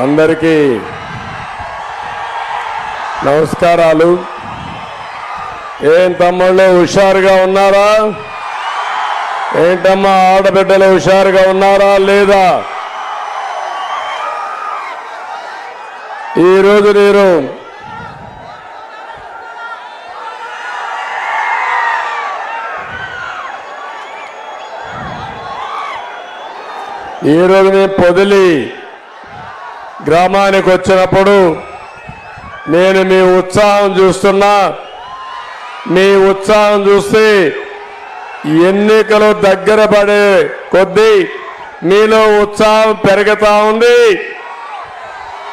అందరికీ నమస్కారాలు. ఏం తమ్ముళ్ళు హుషారుగా ఉన్నారా? ఏంటమ్మా ఆడబిడ్డలు హుషారుగా ఉన్నారా లేదా? ఈరోజు నేను ఈరోజు నేను పొదిలి గ్రామానికి వచ్చినప్పుడు నేను మీ ఉత్సాహం చూస్తున్నా. మీ ఉత్సాహం చూస్తే ఎన్నికలు దగ్గర పడే కొద్దీ మీలో ఉత్సాహం పెరుగుతూ ఉంది.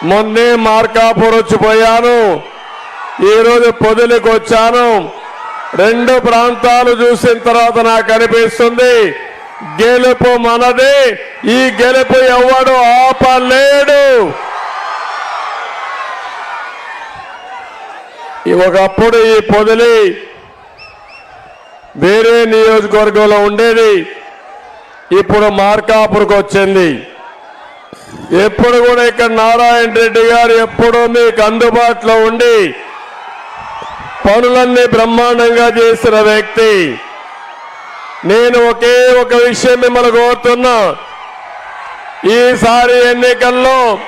మొన్నే మార్కాపూర్ వచ్చిపోయాను ఈరోజు పొదిలికి వచ్చాను. రెండు ప్రాంతాలు చూసిన తర్వాత నాకు అనిపిస్తుంది. గెలుపు మనది. ఈ గెలుపు ఎవడు ఆపలేడు. ఒకప్పుడు ఈ పొదిలి వేరే నియోజకవర్గంలో ఉండేది. ఇప్పుడు మార్కాపురకు వచ్చింది. ఎప్పుడు కూడా ఇక్కడ నారాయణ రెడ్డి గారు ఎప్పుడూ మీకు అందుబాటులో ఉండి పనులన్నీ బ్రహ్మాండంగా చేసిన వ్యక్తి. నేను ఒకే ఒక విషయం మిమ్మల్ని కోరుతున్నా. ఈసారి ఎన్నికల్లో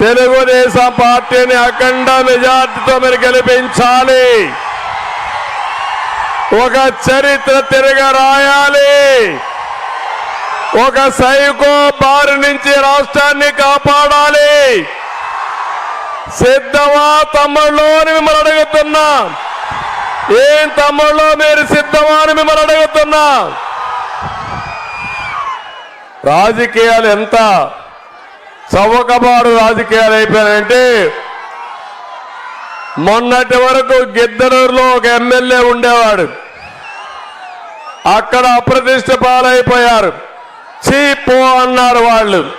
తెలుగుదేశం పార్టీని అఖండ మెజార్టీతో మీరు గెలిపించాలి. ఒక చరిత్ర తిరగ రాయాలి ఒక సైకో బారి నుంచి రాష్ట్రాన్ని కాపాడాలి. సిద్ధమా తమ్ముళ్ళు మిమ్మల్ని అడుగుతున్నా. ఏం తమ్ముళ్ళు మీరు సిద్ధమా అని మిమ్మల్ని అడుగుతున్నా. రాజకీయాలు ఎంత చవకబాడు రాజకీయాలు అయిపోయాయంటే మొన్నటి వరకు గిద్దరూరులో ఒక ఎమ్మెల్యే ఉండేవాడు. అక్కడ అప్రతిష్ట పాలైపోయారు. చీపో అన్నారు వాళ్ళు.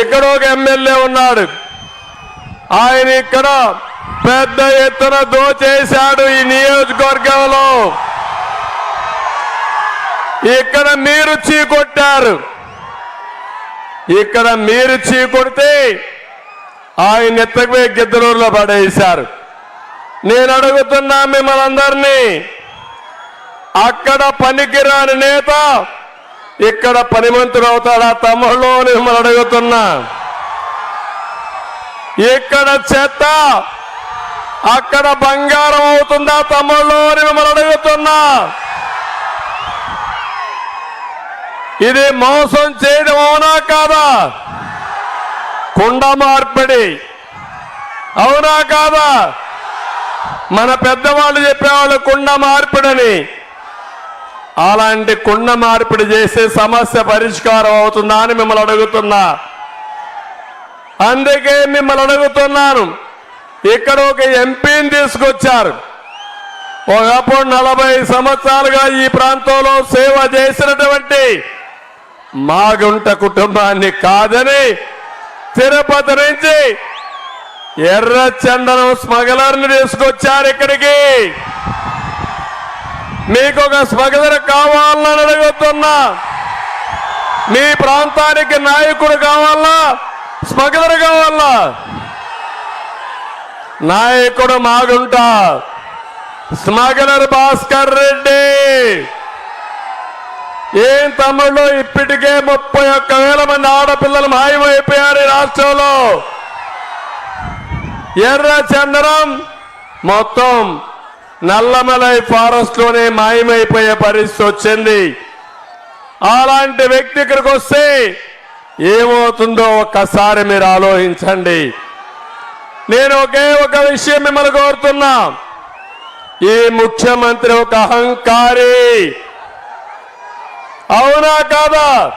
ఇక్కడ ఒక ఎమ్మెల్యే ఉన్నాడు. ఆయన ఇక్కడ పెద్ద ఎత్తున దోచేశాడు ఈ నియోజకవర్గంలో. ఇక్కడ మీరు చీకొట్టారు. ఇక్కడ మీరు చీకొడితే ఆయన ఎత్తకపోయి గిద్దలూరులో పడేశారు. నేను అడుగుతున్నా మిమ్మల్ని అందరినీ అక్కడ పనికిరాని నేత ఇక్కడ పనిమంతుడు అవుతాడా తమ్ముళ్ళు మిమ్మల్ని అడుగుతున్నా. ఇక్కడ చెత్త అక్కడ బంగారం అవుతుందా తమ్ముళ్ళు అని మిమ్మల్ని అడుగుతున్నా. ఇది మోసం చేయడం అవునా కాదా? కుండ మార్పిడి. అవునా కాదా? మన పెద్దవాళ్ళు చెప్పేవాళ్ళు కుండ మార్పిడని. అలాంటి కుండ మార్పిడి చేసే సమస్య పరిష్కారం అవుతుందా అని మిమ్మల్ని అడుగుతున్నా. అందుకే మిమ్మల్ని అడుగుతున్నాను. ఇక్కడ ఒక ఎంపీని తీసుకొచ్చారు. ఒకప్పుడు నలభై సంవత్సరాలుగా ఈ ప్రాంతంలో సేవ చేసినటువంటి మాగుంట కుటుంబాన్ని కాదని తిరుపతి నుంచి ఎర్ర చందనం తీసుకొచ్చారు ఇక్కడికి. మీకు ఒక స్మగలర్ కావాలని అడుగుతున్నా. మీ ప్రాంతానికి నాయకుడు కావాలా? స్మగలర్ కావాలా? నాయకుడు మాగుంట. స్మగ్లర్ భాస్కర్ రెడ్డి. ఏం తమ్ముళ్ళు? ఇప్పటికే ముప్పై ఒక్క వేల మంది ఆడపిల్లలు మాయమైపోయారు రాష్ట్రంలో. ఎర్ర చందనం మొత్తం నల్లమలై ఫారెస్ట్లోనే మాయమైపోయే పరిస్థితి వచ్చింది. అలాంటి వ్యక్తి ఇక్కడికి వస్తే ఏమవుతుందో ఒక్కసారి మీరు ఆలోచించండి. నేను ఒకే ఒక విషయం మిమ్మల్ని కోరుతున్నా. ఈ ముఖ్యమంత్రి ఒక అహంకారి. అవునా కాదా?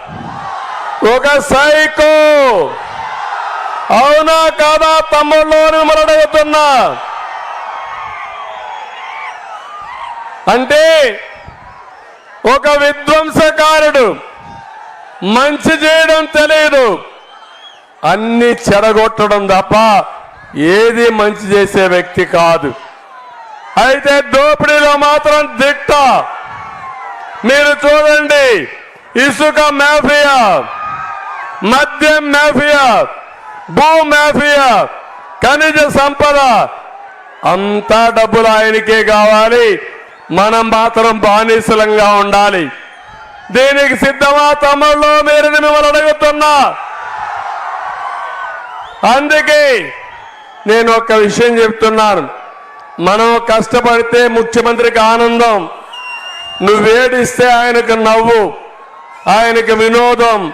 ఒక సైకో. అవునా కాదా? తమ్ముళ్ళు అని మిమ్మల్ని అడుగుతున్నా అంటే ఒక విధ్వంసకారుడు. మంచి చేయడం తెలియదు అన్ని చెడగొట్టడం తప్ప ఏది మంచి చేసే వ్యక్తి కాదు. అయితే దోపిడీలో మాత్రం దిట్ట. మీరు చూడండి ఇసుక మాఫియా మద్యం మాఫియా భూ మాఫియా ఖనిజ సంపద అంతా డబ్బులు ఆయనకే కావాలి. మనం మాత్రం బానిసలంగా ఉండాలి. దీనికి సిద్ధమా తమ్ముళ్ళు? మీరు మిమ్మల్ని అడుగుతున్నా. అందుకే నేను ఒక విషయం చెప్తున్నాను. మనం కష్టపడితే ముఖ్యమంత్రికి ఆనందం. నువ్వేడిస్తే ఆయనకు నవ్వు ఆయనకు వినోదం.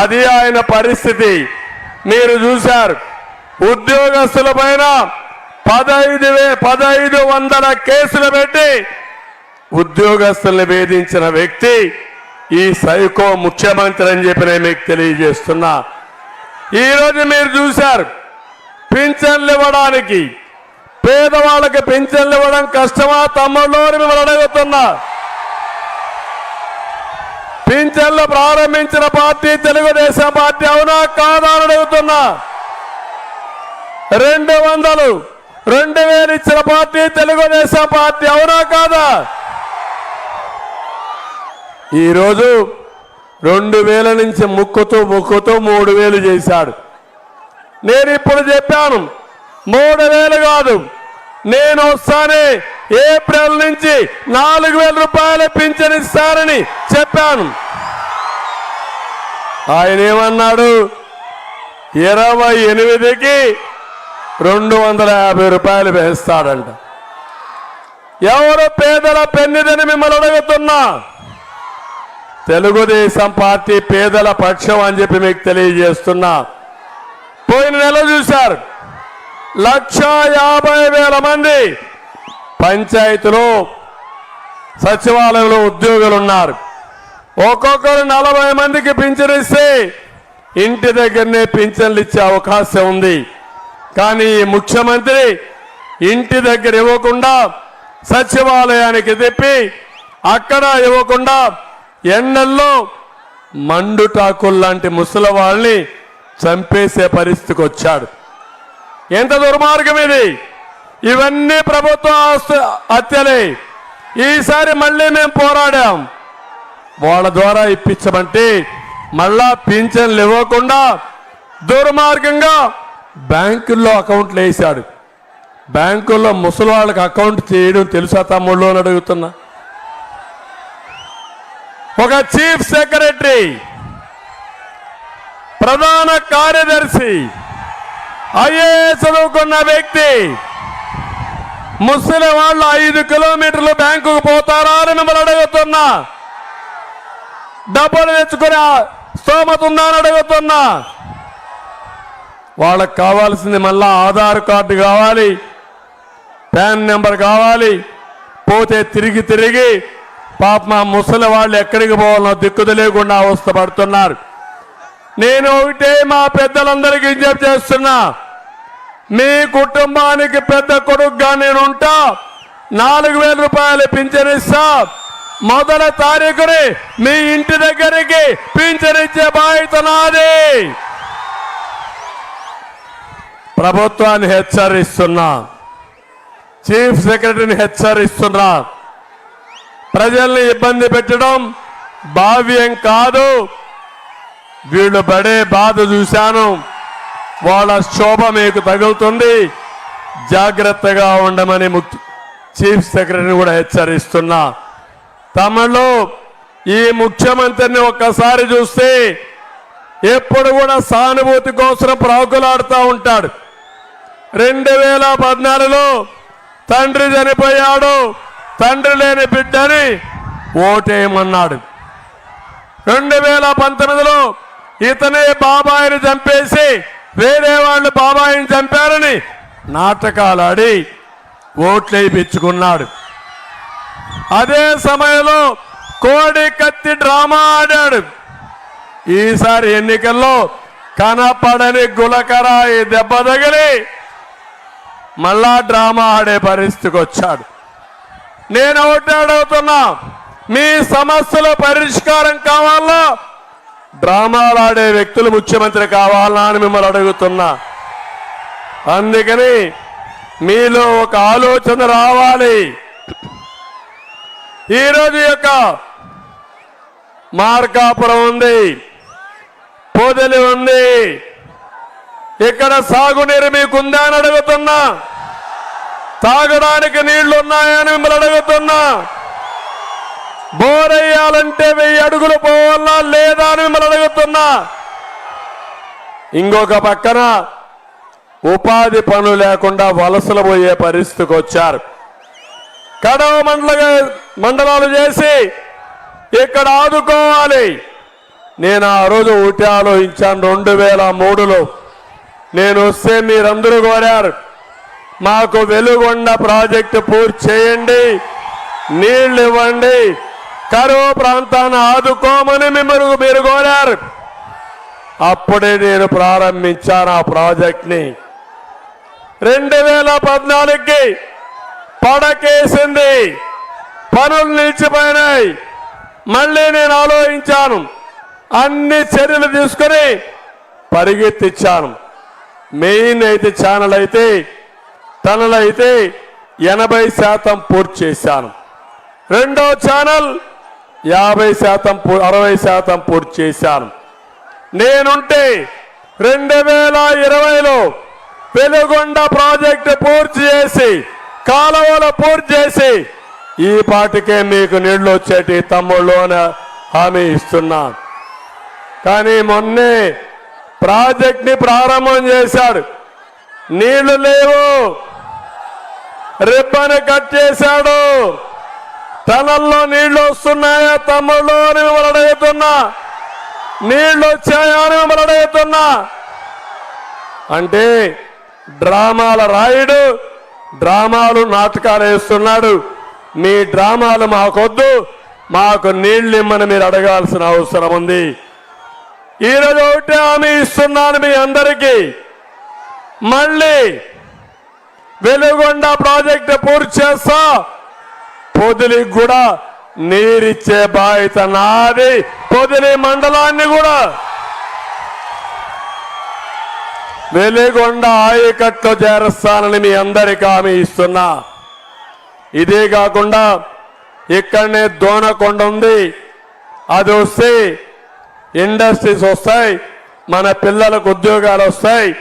అది ఆయన పరిస్థితి. మీరు చూశారు. ఉద్యోగస్తుల పైన పదహైదు వే పదహైదు వందల కేసులు పెట్టి ఉద్యోగస్తుల్ని వేధించిన వ్యక్తి ఈ సైకో ముఖ్యమంత్రి అని చెప్పి నేను మీకు తెలియజేస్తున్నా. ఈరోజు మీరు చూశారు. పింఛన్లు ఇవ్వడానికి పేదవాళ్ళకి పింఛన్లు ఇవ్వడం కష్టమా? తమ్ముళ్ళు మిమ్మల్ని అడుగుతున్నా. పింఛన్లు ప్రారంభించిన పార్టీ తెలుగుదేశం పార్టీ అవునా కాదా అని అడుగుతున్నా. రెండు వందలు రెండు వేలు ఇచ్చిన పార్టీ తెలుగుదేశం పార్టీ అవునా కాదా? ఈరోజు రెండు వేల నుంచి ముక్కుతూ ముక్కుతూ మూడు వేలు చేశాడు. నేను ఇప్పుడు చెప్పాను. మూడు వేలు కాదు. నేను వస్తానే ఏప్రిల్ నుంచి నాలుగు వేల రూపాయలు పింఛన్ ఇస్తానని చెప్పాను. ఆయన ఏమన్నాడు? ఇరవై ఎనిమిదికి రెండు వందల యాభై రూపాయలు వేస్తాడంట. ఎవరు పేదల పెన్నిదని మిమ్మల్ని అడుగుతున్నా? తెలుగుదేశం పార్టీ పేదల పక్షం అని చెప్పి మీకు తెలియజేస్తున్నా. పోయిన నెల చూశారు. లక్ష యాభై వేల మంది పంచాయతీలో సచివాలయంలో ఉద్యోగులు ఉన్నారు ఒక్కొక్కరు నలభై మందికి పింఛన్ ఇస్తే ఇంటి దగ్గరనే పింఛన్లు ఇచ్చే అవకాశం ఉంది. కానీ ముఖ్యమంత్రి ఇంటి దగ్గర ఇవ్వకుండా సచివాలయానికి తిప్పి అక్కడ ఇవ్వకుండా ఎండల్లో మండుటాకుల్లాంటి ముసలి వాళ్ళని చంపేసే పరిస్థితికి వచ్చాడు. ఎంత దుర్మార్గం ఇది? ఇవన్నీ ప్రభుత్వ ఆస్తు- హత్యలే. ఈసారి మళ్ళీ మేము పోరాడాం. వాళ్ళ ద్వారా ఇప్పించమంటే మళ్ళా పింఛన్లు ఇవ్వకుండా దుర్మార్గంగా బ్యాంకుల్లో అకౌంట్లు వేశాడు. బ్యాంకుల్లో ముసలి వాళ్ళకి అకౌంట్ చేయడం తెలుసా తమ్ముళ్ళు అని అడుగుతున్నా. ఒక చీఫ్ సెక్రటరీ ప్రధాన కార్యదర్శి ఐఏఎస్ చదువుకున్న వ్యక్తి ముసలి వాళ్ళు ఐదు కిలోమీటర్లు బ్యాంకుకు పోతారా అని మిమ్మల్ని అడుగుతున్నా. డబ్బులు తెచ్చుకునే స్తోమత ఉందా అని అడుగుతున్నా. వాళ్ళకి కావాల్సింది మళ్ళా ఆధార్ కార్డు కావాలి ప్యాన్ నెంబర్ కావాలి. పోతే తిరిగి తిరిగి పాప మా ముసలి వాళ్ళు ఎక్కడికి పోవాలనో దిక్కు తెలియకుండా అవస్థ పడుతున్నారు నేను ఒకటే మా పెద్దలందరికీ విజ్ఞప్తి చేస్తున్నా. మీ కుటుంబానికి పెద్ద కొడుకుగా నేను ఉంటా. నాలుగు వేల రూపాయలు పింఛనిస్తా మొదల తారీఖుని మీ ఇంటి దగ్గరికి పింఛనిచ్చే బాధ్యత నాది. ప్రభుత్వాన్ని హెచ్చరిస్తున్నా. చీఫ్ సెక్రటరీని హెచ్చరిస్తున్నా. ప్రజల్ని ఇబ్బంది పెట్టడం భావ్యం కాదు. వీళ్ళు పడే బాధ చూశాను. వాళ్ళ శోభ మీకు తగులుతుంది. జాగ్రత్తగా ఉండమని ముఖ్య చీఫ్ సెక్రటరీని కూడా హెచ్చరిస్తున్నా. తమలో ఈ ముఖ్యమంత్రిని ఒక్కసారి చూస్తే ఎప్పుడు కూడా సానుభూతి కోసం ప్రాకులాడుతూ ఉంటాడు. రెండు వేల పద్నాలుగులో తండ్రి చనిపోయాడు. తండ్రి లేని బిడ్డని ఓటేయమన్నాడు. రెండు వేల పంతొమ్మిదిలో ఇతనే బాబాయిని చంపేసి వేరే వాళ్ళు బాబాయిని చంపారని నాటకాలు ఆడి ఓట్లు వేయించుకున్నాడు అదే సమయంలో కోడి కత్తి డ్రామా ఆడాడు. ఈసారి ఎన్నికల్లో కనపడని గులకరాయి దెబ్బ తగిలి మళ్ళా డ్రామా ఆడే పరిస్థితికి వచ్చాడు నేను ఒకటి అడుగుతున్నా మీ సమస్యల పరిష్కారం కావాలా? డ్రామాలు ఆడే వ్యక్తులు ముఖ్యమంత్రి కావాలా అని మిమ్మల్ని అడుగుతున్నా. అందుకని మీలో ఒక ఆలోచన రావాలి. ఈరోజు యొక్క మార్కాపురం ఉంది. పోదలి ఉంది. ఇక్కడ సాగునీరు మీకుందా అని అడుగుతున్నా. తాగడానికి నీళ్ళు ఉన్నాయని మిమ్మల్ని అడుగుతున్నా. బోరేయాలంటే వెయ్యి అడుగులు పోవాలా లేదా అని మిమ్మల్ని అడుగుతున్నా. ఇంకొక పక్కన ఉపాధి పనులు లేకుండా వలసలు పోయే పరిస్థితికి వచ్చారు. కడవ మండల మండలాలు చేసి ఇక్కడ ఆదుకోవాలి. నేను ఆ రోజు ఊటి ఆలోచించాను రెండు వేల మూడులో. నేను వస్తే మీరందరూ కోరారు మాకు వెలుగొండ ప్రాజెక్టు పూర్తి చేయండి నీళ్ళు ఇవ్వండి కరువు ప్రాంతాన్ని ఆదుకోమని మిమ్మల్ని మీరు కోరారు అప్పుడే నేను ప్రారంభించాను ఆ ప్రాజెక్ట్ని. రెండు వేల పద్నాలుగుకి పడకేసింది. పనులు నిలిచిపోయినాయి. మళ్ళీ నేను ఆలోచించాను. అన్ని చర్యలు తీసుకొని పరిగెత్తిచ్చాను. మెయిన్ అయితే ఛానల్ అయితే తనలు అయితే ఎనభై శాతం పూర్తి చేశాను. రెండో ఛానల్ యాభై శాతం పూ- అరవై శాతం పూర్తి చేశాను. నేనుంటే రెండు వేల ఇరవైలో పెనుగొండ ప్రాజెక్టు పూర్తి చేసి కాలువలు పూర్తి చేసి ఈ పాటికే మీకు నీళ్ళు వచ్చేటి తమ్ముళ్ళు హామీ ఇస్తున్నా. కానీ మొన్నే ప్రాజెక్ట్ని ప్రారంభం చేశాడు. నీళ్ళు లేవు. రిబ్బన్ కట్ చేశాడు. టనల్లో నీళ్ళు వస్తున్నాయా తమ్ముళ్ళు అని మిమ్మల్ని అడుగుతున్నా. నీళ్ళు వచ్చాయా అని మిమ్మల్ని అడుగుతున్నా. అంటే డ్రామాల రాయుడు డ్రామాలు నాటకాలు వేస్తున్నాడు. మీ డ్రామాలు మాకొద్దు మాకు నీళ్ళు ఇమ్మని మీరు అడగాల్సిన అవసరం ఉంది. ఈరోజు ఒకటే హామీ ఇస్తున్నాను మీ అందరికీ. మళ్ళీ వెలుగొండ ప్రాజెక్టు పూర్తి చేస్తా. పొదిలికి కూడా నీరిచ్చే బాధ్యత నాది. పొదిలి మండలాన్ని కూడా. వెలిగొండ ఆయకట్లో చేరుస్తానని మీ అందరికీ హామీ ఇస్తున్నా. ఇదే కాకుండా ఇక్కడనే దోనకొండ ఉంది. అది వస్తే ఇండస్ట్రీస్ వస్తాయి మన పిల్లలకు ఉద్యోగాలు వస్తాయి.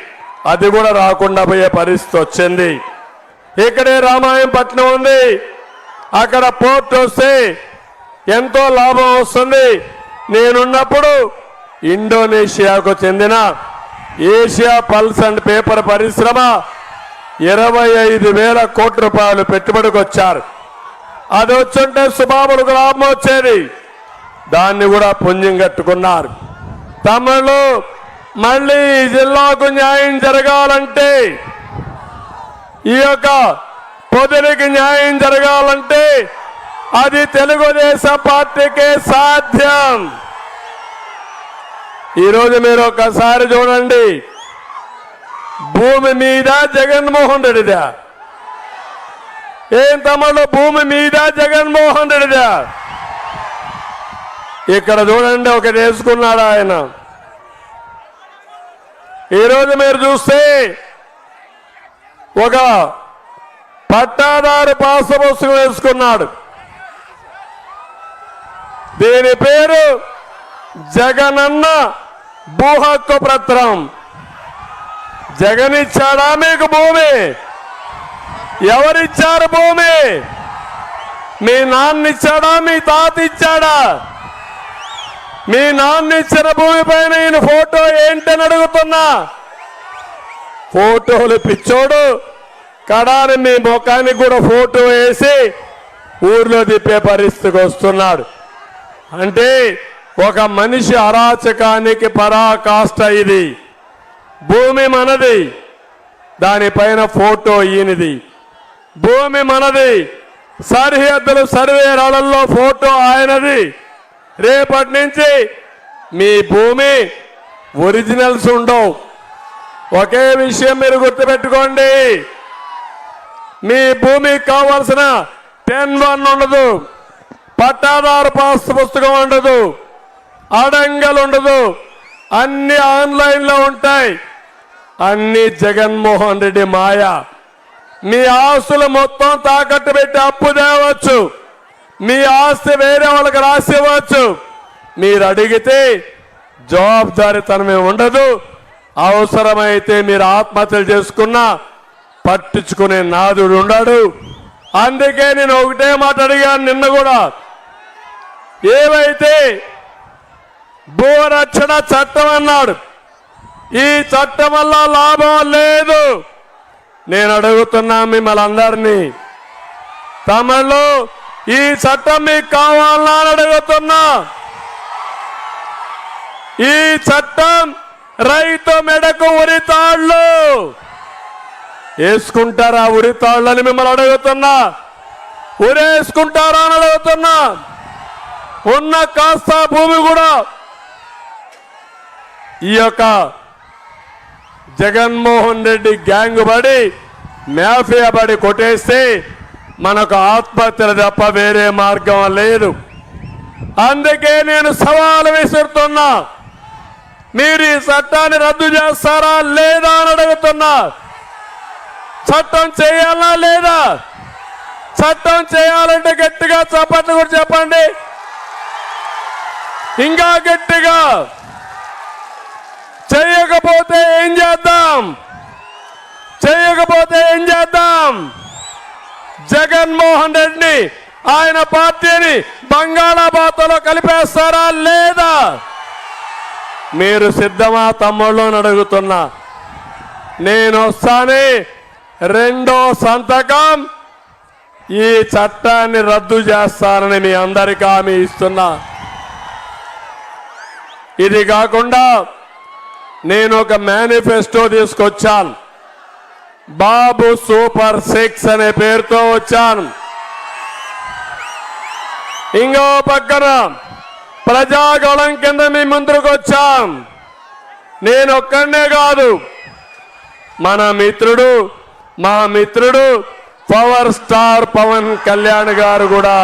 అది కూడా రాకుండా పోయే పరిస్థితి వచ్చింది. ఇక్కడే రామాయంపట్నం ఉంది. అక్కడ పోర్ట్ వస్తే ఎంతో లాభం వస్తుంది. నేనున్నప్పుడు ఇండోనేషియాకు చెందిన ఏషియా పల్స్ అండ్ పేపర్ పరిశ్రమ ఇరవై ఐదు వేల కోట్ల రూపాయలు పెట్టుబడికి వచ్చారు. అది వచ్చుంటే సుబాబులకు లాభం వచ్చేది. దాన్ని కూడా పుణ్యం కట్టుకున్నారు. తమిళు మళ్ళీ జిల్లాకు న్యాయం జరగాలంటే ఈ యొక్క పొదురికి న్యాయం జరగాలంటే అది తెలుగుదేశం పార్టీకే సాధ్యం. ఈరోజు మీరు ఒకసారి చూడండి. భూమి మీద జగన్మోహన్ రెడ్డిదా? ఏం తమ్ముడు భూమి మీద జగన్మోహన్ రెడ్డిదా? ఇక్కడ చూడండి ఒకటి వేసుకున్నాడు ఆయన? ఈరోజు మీరు చూస్తే ఒక పట్టాదారు పాస పుస్తకం వేసుకున్నాడు. దీని పేరు జగనన్న భూహక్కు పత్రం. జగన్ ఇచ్చాడా మీకు భూమి? ఎవరిచ్చారు భూమి? మీ నాన్న ఇచ్చాడా మీ తాత ఇచ్చాడా మీ నాన్న ఇచ్చిన భూమి పైన ఈయన ఫోటో ఏంటని అడుగుతున్నా? ఫోటోలు పిచ్చోడు. కడారి మీ ముఖానికి కూడా ఫోటో వేసి ఊర్లో తిప్పే పరిస్థితికి వస్తున్నాడు. అంటే ఒక మనిషి అరాచకానికి పరాకాష్ట ఇది. భూమి మనది దానిపైన ఫోటో ఈయనది. భూమి మనది సరిహద్దులు సర్వే రాళ్ళలో ఫోటో ఆయనది. రేపటి నుంచి మీ భూమి ఒరిజినల్స్ ఉండవు. ఒకే విషయం మీరు గుర్తుపెట్టుకోండి. మీ భూమికి కావాల్సిన టెన్ వన్ ఉండదు పట్టాదారు పాస్ పుస్తకం ఉండదు అడంగలు ఉండదు అన్ని ఆన్లైన్లో ఉంటాయి. అన్ని జగన్మోహన్ రెడ్డి మాయ. మీ ఆస్తులు మొత్తం తాకట్టు పెట్టి అప్పు తేవచ్చు. మీ ఆస్తి వేరే వాళ్ళకి రాసి ఇవ్వచ్చు. మీరు అడిగితే జవాబుదారితనం ఉండదు. అవసరమైతే మీరు ఆత్మహత్యలు చేసుకున్నా పట్టించుకునే నాదుడు ఉన్నాడు అందుకే నేను ఒకటే మాట అడిగాను నిన్న కూడా. ఏవైతే భూరక్షణ చట్టం అన్నాడు ఈ చట్టం వల్ల లాభం లేదు. నేను అడుగుతున్నా మిమ్మల్ని అందరినీ తమిళ్ళు ఈ చట్టం మీకు కావాలా అని అడుగుతున్నా. ఈ చట్టం రైతు మెడకు ఉరితాళ్ళు వేసుకుంటారా? ఉరితాళ్ళని మిమ్మల్ని అడుగుతున్నా. ఉరేసుకుంటారా అని అడుగుతున్నా. ఉన్న కాస్త భూమి కూడా ఈ యొక్క జగన్మోహన్ రెడ్డి గ్యాంగ్ పడి మాఫియా పడి కొట్టేస్తే మనకు ఆత్మహత్యలు తప్ప వేరే మార్గం లేదు. అందుకే నేను సవాలు విసురుతున్నా. మీరు ఈ చట్టాన్ని రద్దు చేస్తారా లేదా అని అడుగుతున్నా. చట్టం చేయాలా లేదా? చట్టం చేయాలంటే గట్టిగా చప్పట్లు కూడా చెప్పండి. ఇంకా గట్టిగా చేయకపోతే ఏం చేద్దాం? చేయకపోతే ఏం చేద్దాం? జగన్మోహన్ రెడ్డి ఆయన పార్టీని బంగాళాబాద్లో కలిపేస్తారా లేదా? మీరు సిద్ధమా తమ్ముళ్ళు అడుగుతున్నా. నేను వస్తానే రెండో సంతకం ఈ చట్టాన్ని రద్దు చేస్తానని మీ అందరికీ హామీ ఇస్తున్నా. ఇది కాకుండా నేను ఒక మేనిఫెస్టో తీసుకొచ్చాను. బాబు సూపర్ సిక్స్ అనే పేరుతో వచ్చాను. ఇంకో పక్కన ప్రజాగళం కింద మీ ముందుకు వచ్చాం నేను ఒక్కడనే కాదు మన మిత్రుడు మా మిత్రుడు పవర్ స్టార్ పవన్ కళ్యాణ్ గారు కూడా.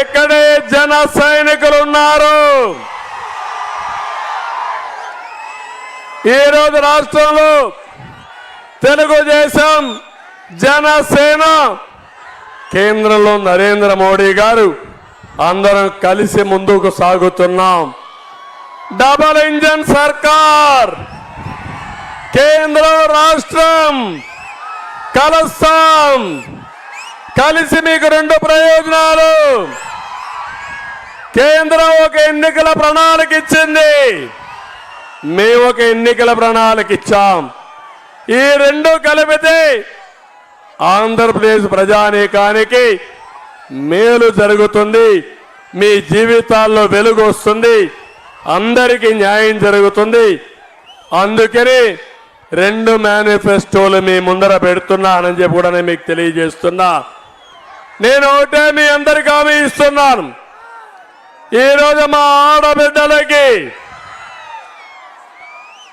ఇక్కడే జన సైనికులు ఉన్నారు ఈరోజు రాష్ట్రంలో తెలుగుదేశం జనసేన కేంద్రంలో నరేంద్ర మోడీ గారు అందరం కలిసి ముందుకు సాగుతున్నాం. డబల్ ఇంజన్ సర్కార్! కేంద్రం రాష్ట్రం కలుస్తాం. కలిసి మీకు రెండు ప్రయోజనాలు. కేంద్రం ఒక ఎన్నికల ప్రణాళిక ఇచ్చింది. మేము ఒక ఎన్నికల ప్రణాళిక ఇచ్చాం. ఈ రెండు కలిపితే ఆంధ్రప్రదేశ్ ప్రజానీకానికి మేలు జరుగుతుంది. మీ జీవితాల్లో వెలుగు వస్తుంది. అందరికీ న్యాయం జరుగుతుంది. అందుకని రెండు మేనిఫెస్టోలు మీ ముందర పెడుతున్నానని చెప్పి కూడా నేను మీకు తెలియజేస్తున్నా. నేను ఒకటే మీ అందరికీ హామీ ఇస్తున్నాను. ఈరోజు మా ఆడబిడ్డలకి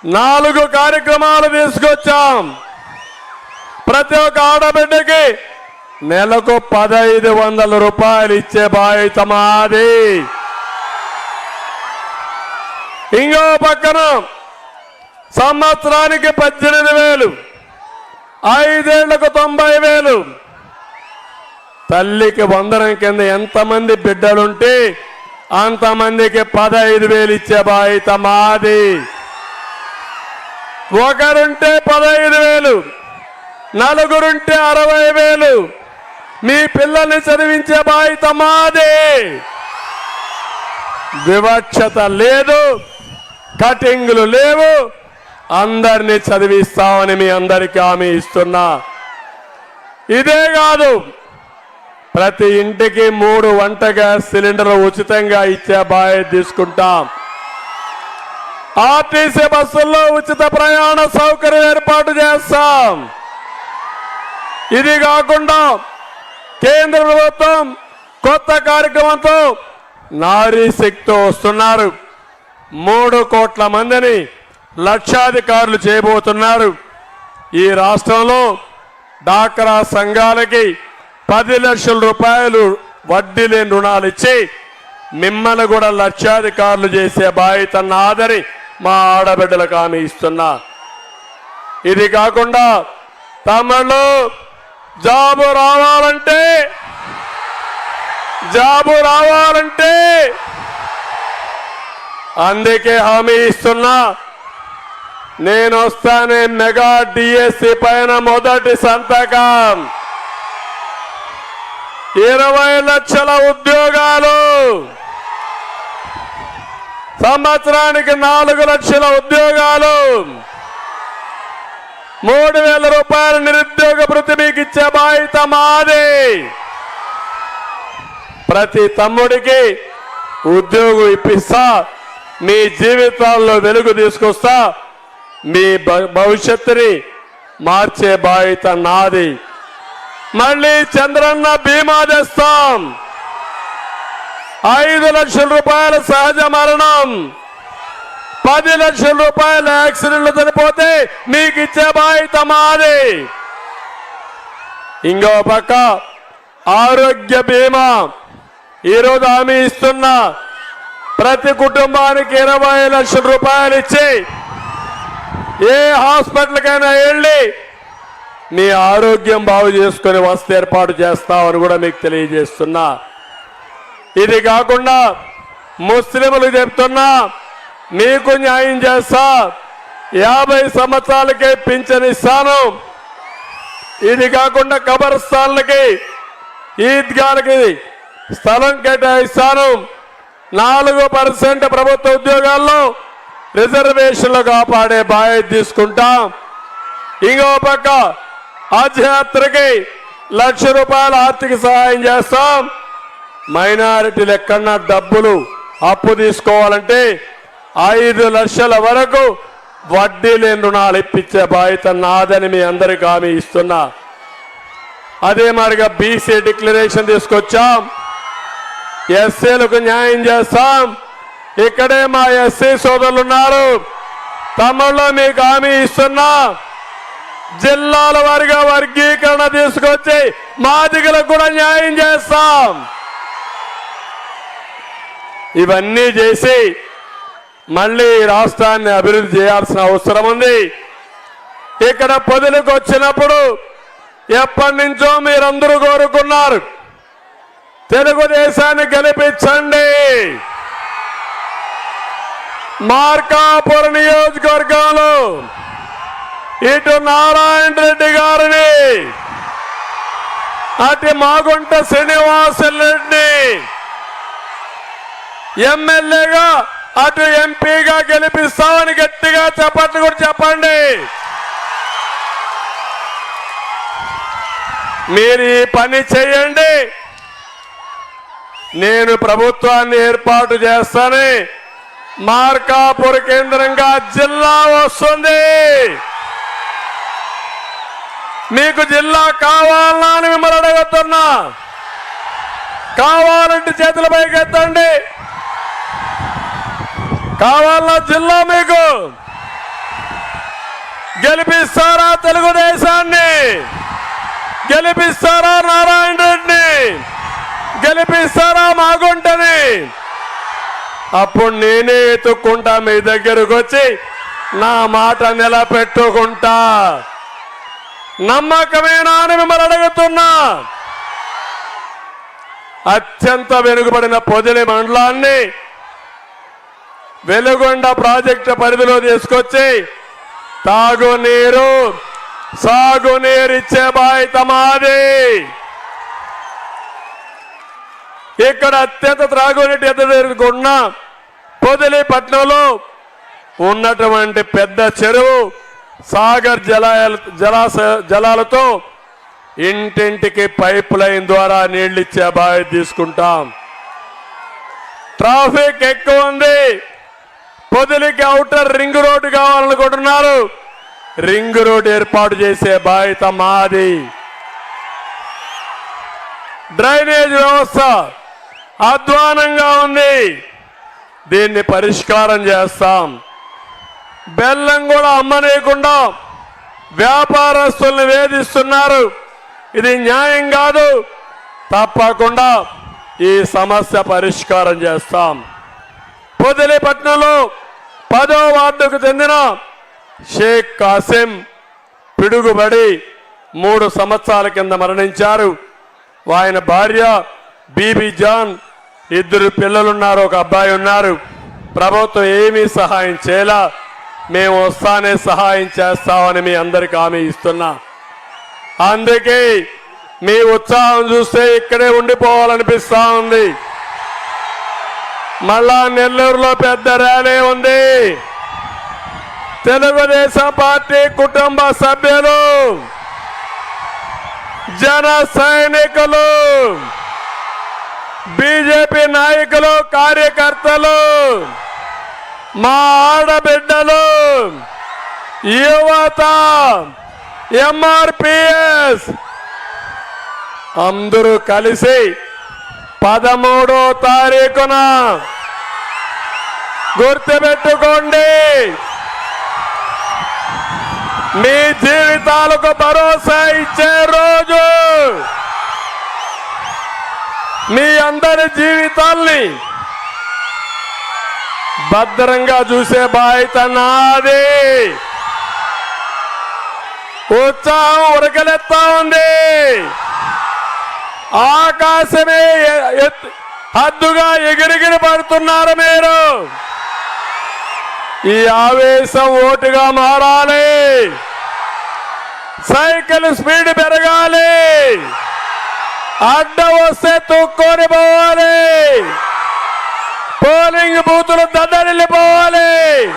నాలుగు కార్యక్రమాలు తీసుకొచ్చాం. ప్రతి ఒక్క ఆడబిడ్డకి నెలకు పదహైదు వందల రూపాయలు ఇచ్చే బాధ్యత మాది. ఇంకో పక్కన సంవత్సరానికి పద్దెనిమిది వేలు. ఐదేళ్ళకు తొంభై వేలు. తల్లికి వందనం కింద ఎంతమంది బిడ్డలుంటే అంతమందికి పదహైదు వేలు ఇచ్చే బాధ్యత మాది. ఒకరుంటే పదహైదు వేలు నలుగురుంటే అరవై వేలు. మీ పిల్లల్ని చదివించే బాధ్యత మాదే. వివక్షత లేదు కటింగ్లు లేవు అందరినీ చదివిస్తామని మీ అందరికీ హామీ ఇస్తున్నా. ఇదే కాదు ప్రతి ఇంటికి మూడు వంట గ్యాస్ సిలిండర్లు ఉచితంగా ఇచ్చే బాధ్యత తీసుకుంటాం. ఆర్టీసీ బస్సుల్లో ఉచిత ప్రయాణ సౌకర్యం ఏర్పాటు చేస్తాం. ఇది కాకుండా కేంద్ర ప్రభుత్వం కొత్త కార్యక్రమంతో నారీ శక్తితో వస్తున్నారు. మూడు కోట్ల మందిని లక్షాధికారులు చేయబోతున్నారు. ఈ రాష్ట్రంలో డాక్రా సంఘాలకి పది లక్షల రూపాయలు వడ్డీ లేని రుణాలు ఇచ్చి మిమ్మల్ని కూడా లక్షాధికారులు చేసే బాధ్యత నాదని మా ఆడబిడ్డలకు హామీ ఇస్తున్నా. ఇది కాకుండా తమిళు జాబు రావాలంటే జాబు రావాలంటే అందుకే హామీ ఇస్తున్నా. నేను వస్తానే మెగా డిఎస్సి పైన మొదటి సంతకం. ఇరవై లక్షల ఉద్యోగాలు. సంవత్సరానికి నాలుగు లక్షల ఉద్యోగాలు. మూడు వేల రూపాయల నిరుద్యోగ భృతి మీకు ఇచ్చే బాధ్యత మాది. ప్రతి తమ్ముడికి ఉద్యోగం ఇప్పిస్తా మీ జీవితాల్లో వెలుగు తీసుకొస్తా మీ భవిష్యత్తుని మార్చే బాధ్యత నాది. మళ్ళీ చంద్రన్న బీమా తెస్తాం. ఐదు లక్షల రూపాయల సహజ మరణం. పది లక్షల రూపాయల యాక్సిడెంట్లు చనిపోతే మీకు ఇచ్చే బాధ్యత మాది. ఇంకో పక్క ఆరోగ్య బీమా. ఈరోజు హామీ ఇస్తున్నా ప్రతి కుటుంబానికి ఇరవై లక్షల రూపాయలు ఇచ్చి ఏ హాస్పిటల్కైనా వెళ్ళి మీ ఆరోగ్యం బాగు చేసుకుని వసతి ఏర్పాటు చేస్తామని కూడా మీకు తెలియజేస్తున్నా. ఇది కాకుండా ముస్లింలు చెప్తున్నా మీకు న్యాయం చేస్తా. యాభై సంవత్సరాలకే పింఛన్ ఇస్తాను. ఇది కాకుండా కబరస్థాన్లకి ఈద్గాలకి స్థలం కేటాయిస్తాను. నాలుగు పర్సెంట్ ప్రభుత్వ ఉద్యోగాల్లో రిజర్వేషన్లు కాపాడే బాధ్యత తీసుకుంటాం. ఇంకో పక్క హజ్యాత్రకి లక్ష రూపాయల ఆర్థిక సహాయం చేస్తాం. మైనారిటీలు ఎక్కడన్నా డబ్బులు అప్పు తీసుకోవాలంటే ఐదు లక్షల వరకు వడ్డీ లేని రుణాలు ఇప్పించే బాధ్యత నాదని మీ అందరికి హామీ ఇస్తున్నా. అదే మరిగా బీసీ డిక్లరేషన్ తీసుకొచ్చాం. ఎస్సీలకు న్యాయం చేస్తాం. ఇక్కడే మా ఎస్సీ సోదరులు ఉన్నారు. తమలో మీకు హామీ ఇస్తున్నా. జిల్లాల వారిగా వర్గీకరణ తీసుకొచ్చి మాదిగలకు కూడా న్యాయం చేస్తాం. ఇవన్నీ చేసి మళ్ళీ రాష్ట్రాన్ని అభివృద్ధి చేయాల్సిన అవసరం ఉంది. ఇక్కడ పొదులకు వచ్చినప్పుడు ఎప్పటి నుంచో మీరందరూ కోరుకున్నారు. తెలుగుదేశాన్ని గెలిపించండి. మార్కాపుర నియోజకవర్గంలో ఇటు నారాయణ రెడ్డి గారిని అటు మాగుంట శ్రీనివాస రెడ్డి ఎమ్మెల్యేగా అటు ఎంపీగా గెలిపిస్తామని గట్టిగా చెప్పట్లు కూడా చెప్పండి. మీరు ఈ పని చేయండి. నేను ప్రభుత్వాన్ని ఏర్పాటు చేస్తానే మార్కాపూర్ కేంద్రంగా జిల్లా వస్తుంది. మీకు జిల్లా కావాలా అని మిమ్మల్ని అడుగుతున్నా. కావాలంటే చేతుల పైకి ఎత్తండి కావాలన్నా జిల్లా మీకు. గెలిపిస్తారా తెలుగుదేశాన్ని? గెలిపిస్తారా నారాయణ రెడ్డిని? గెలిపిస్తారా మాగుంటని? అప్పుడు నేనే ఎత్తుక్కుంటా మీ దగ్గరకు వచ్చి నా మాట నిలబెట్టుకుంటా. నమ్మకమేనా అని మిమ్మల్ని అడుగుతున్నా. అత్యంత వెనుకబడిన పొదిలి మండలాన్ని వెలుగొండ ప్రాజెక్టు పరిధిలో తీసుకొచ్చి తాగునీరు సాగునీరు ఇచ్చే బాధ్యత మాది. ఇక్కడ అత్యంత త్రాగునీటి ఎదురుకున్న పొదిలి పట్నంలో ఉన్నటువంటి పెద్ద చెరువు సాగర్ జలాల జలాశయ జలాలతో ఇంటింటికి పైప్ లైన్ ద్వారా నీళ్ళు ఇచ్చే బాధ్యత తీసుకుంటాం. ట్రాఫిక్ ఎక్కువ ఉంది. పొదిలికి అవుటర్ రింగ్ రోడ్డు కావాలనుకుంటున్నారు. రింగ్ రోడ్ ఏర్పాటు చేసే బాధ్యత మాది. డ్రైనేజ్ వ్యవస్థ అధ్వానంగా ఉంది. దీన్ని పరిష్కారం చేస్తాం. బెల్లం కూడా అమ్మనేయకుండా వ్యాపారస్తుల్ని వేధిస్తున్నారు. ఇది న్యాయం కాదు. తప్పకుండా ఈ సమస్య పరిష్కారం చేస్తాం. పొదిలిపట్నంలో పదో వార్డుకు చెందిన షేక్ కాసిం పిడుగుబడి మూడు సంవత్సరాల కింద మరణించారు. ఆయన భార్య బీబీ జాన్ ఇద్దరు పిల్లలున్నారు ఒక అబ్బాయి ఉన్నారు. ప్రభుత్వం ఏమీ సహాయం చేయలా. మేము వస్తానే సహాయం చేస్తామని మీ అందరికి హామీ ఇస్తున్నా. అందుకే మీ ఉత్సాహం చూస్తే ఇక్కడే ఉండిపోవాలనిపిస్తా ఉంది. మళ్ళా నెల్లూరులో పెద్ద ర్యాలీ ఉంది. తెలుగుదేశం పార్టీ కుటుంబ సభ్యులు జన సైనికులు బీజేపీ నాయకులు కార్యకర్తలు మా ఆడబిడ్డలు యువత ఎంఆర్పిఎస్ అందరూ కలిసి పదమూడో తారీఖున గుర్తుపెట్టుకోండి. మీ జీవితాలకు భరోసా ఇచ్చే రోజు మీ అందరి జీవితాల్ని భద్రంగా చూసే బాధ్యత నాది. ఉత్సాహం ఉరకలెత్తా ఉంది. ఆకాశమే హద్దుగా ఎగిరిగిరి పడుతున్నారు మీరు. ఈ ఆవేశం ఓటుగా మారాలి. సైకిల్ స్పీడ్ పెరగాలి. అడ్డ వస్తే తొక్కొని పోవాలి పోలింగ్ బూతులు దద్దరిల్లిపోవాలి.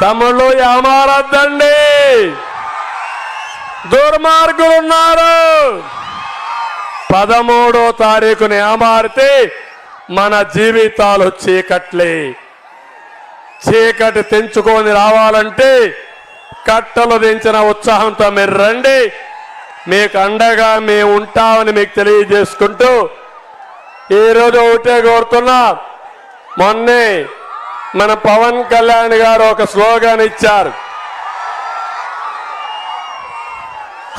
తమ్ముళ్ళు ఏమారద్దండి? దుర్మార్గులు ఉన్నారు పదమూడో తారీఖుని ఏమారితే మన జీవితాలు చీకట్లే. చీకటి తెంచుకొని రావాలంటే కట్టలు దించిన ఉత్సాహంతో మీరు రండి. మీకు అండగా మేము ఉంటామని మీకు తెలియజేసుకుంటూ ఈరోజు ఒకటే కోరుతున్నా మొన్నే మన పవన్ కళ్యాణ్ గారు ఒక స్లోగన్ ఇచ్చారు.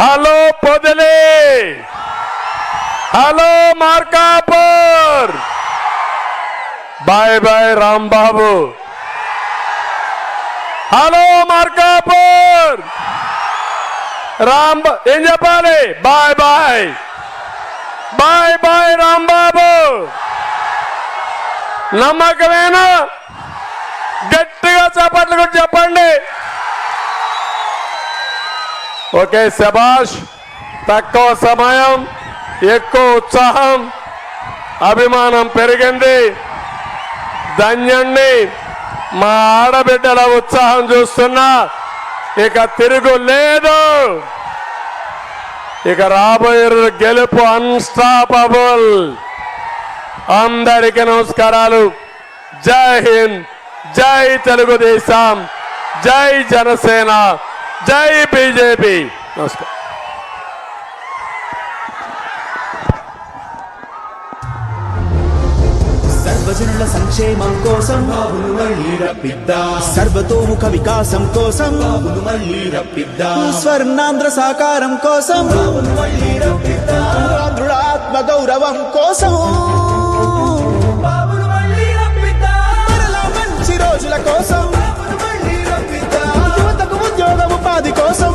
Hello Podili! Hello Markapur! Bye bye Rambabu. Hello Markapur! Ram ఏం చెప్పాలి? Bye bye. Bye bye Rambabu నమ్మకమేనా? గట్టిగా చప్పట్లు కూడా చెప్పండి. ఓకే శభాష్ తక్కువ సమయం ఎక్కువ ఉత్సాహం అభిమానం పెరిగింది. ధన్యండి మా ఆడబిడ్డల ఉత్సాహం చూస్తున్నా. ఇక తిరుగు లేదు. ఇక రాబోయే గెలుపు అన్స్టాపబుల్ అందరికీ నమస్కారాలు. జై హింద్ జై తెలుగుదేశం జై జనసేన జై బీజేపీ. నమస్కారం. సర్వజనుల సంక్షేమం కోసం బాబును మళ్ళీ రప్పిద్దా. సర్వతోముఖ వికాసం కోసం బాబును మళ్ళీ రప్పిద్దా. స్వర్ణాంధ్ర సాకారం కోసం బాబును మళ్ళీ రప్పిద్దా. ఆత్మ గౌరవం కోసం కోసం యువతకు ఉపాధి కోసం